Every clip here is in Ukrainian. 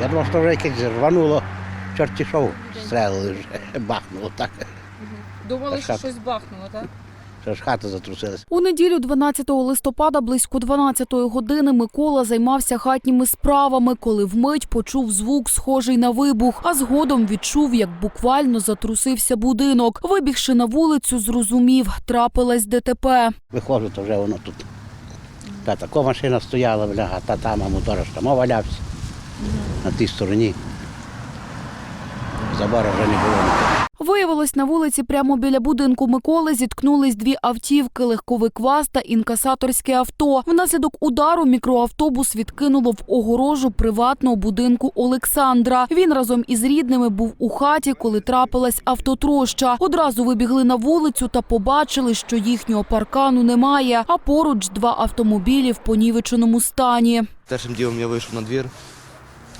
Я думав, що вже якесь рвануло, чорті шоу, стрелили вже, бахнуло так. Думали, що щось бахнуло, так? Що ж хата затрусилась. У неділю 12 листопада близько 12 години Микола займався хатніми справами, коли вмить почув звук, схожий на вибух, а згодом відчув, як буквально затрусився будинок. Вибігши на вулицю, зрозумів, трапилась ДТП. Виходжу, то вже воно тут. Та така машина стояла, бля, а та там а мотор ж там валявся на тій стороні. Забора вже не було. Виявилось, на вулиці прямо біля будинку Миколи зіткнулись дві автівки – легковик ВАЗ та інкасаторське авто. Внаслідок удару мікроавтобус відкинуло в огорожу приватного будинку Олександра. Він разом із рідними був у хаті, коли трапилась автотроща. Одразу вибігли на вулицю та побачили, що їхнього паркану немає, а поруч два автомобілі в понівеченому стані. Першим ділом я вийшов на двір,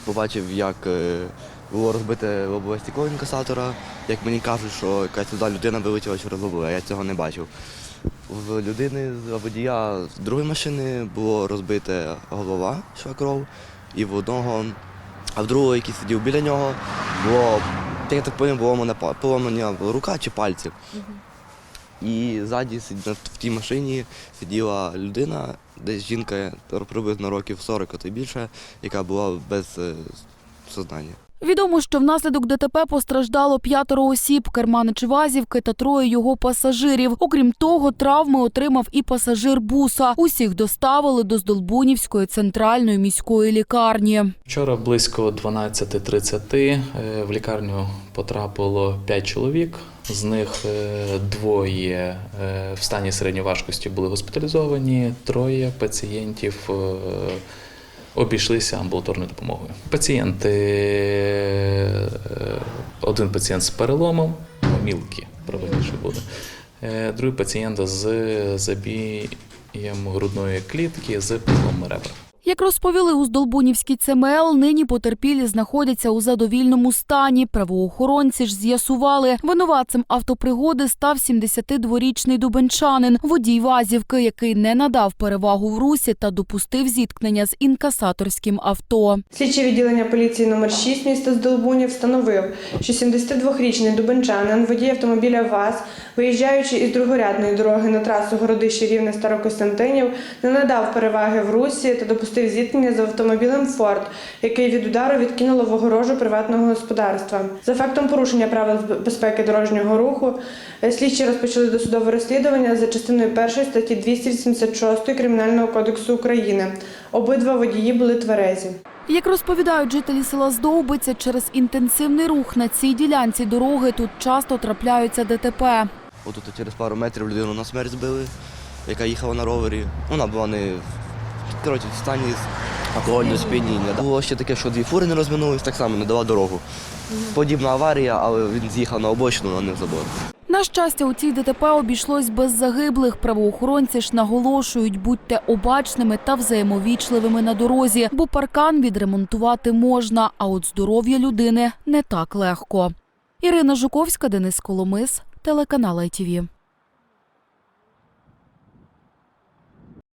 побачив, як е, було розбите лобове стекло інкасатора. Як мені кажуть, що якась туди людина вилетіла через лобове, я цього не бачив. В людини з водія з другої машини було розбите голова, йшла кров, і в одного, а в другого, який сидів біля нього, було, я так поняв, було мене поламана рука чи пальці. І ззаді в тій машині сиділа людина, десь жінка приблизно років 40, а то більше, яка була без е, сознання. Відомо, що внаслідок ДТП постраждало п'ятеро осіб, керманич Вазівки та троє його пасажирів. Окрім того, травми отримав і пасажир буса. Усіх доставили до Здолбунівської центральної міської лікарні. Вчора близько 12.30 е, в лікарню потрапило 5 чоловік. З них е, двоє е, в стані середньої важкості були госпіталізовані, троє пацієнтів обійшлися амбулаторною допомогою. Пацієнти, е, один пацієнт з переломом, мілкі, правильніше буде. Другий пацієнт з забієм грудної клітки з переломом ребра. Як розповіли у Здолбунівській ЦМЛ, нині потерпілі знаходяться у задовільному стані. Правоохоронці ж з'ясували, винуватцем автопригоди став 72-річний дубенчанин, водій Вазівки, який не надав перевагу в русі та допустив зіткнення з інкасаторським авто. Слідче відділення поліції номер 6 міста Здолбунів встановив, що 72-річний дубенчанин, водій автомобіля ВАЗ, виїжджаючи із другорядної дороги на трасу Городище Рівне Старокостянтинів, не надав переваги в русі та допустив зіткнення з автомобілем Форд, який від удару відкинуло в огорожу приватного господарства. За фактом порушення правил безпеки дорожнього руху, е, слідчі розпочали досудове розслідування за частиною 1 статті 286 Кримінального кодексу України. Обидва водії були тверезі. Як розповідають жителі села Здовбиця, через інтенсивний рух на цій ділянці дороги тут часто трапляються ДТП. Отут через пару метрів людину на смерть збили, яка їхала на ровері. Вона була не коротше, в стані з алкогольного сп'яніння. Було ще таке, що дві фури не розминулись, так само не дала дорогу. Подібна аварія, але він з'їхав на обочину, а не в забор. На щастя, у цій ДТП обійшлось без загиблих. Правоохоронці ж наголошують, будьте обачними та взаємовічливими на дорозі, бо паркан відремонтувати можна, а от здоров'я людини не так легко. Ірина Жуковська, Денис Коломис, телеканал ITV.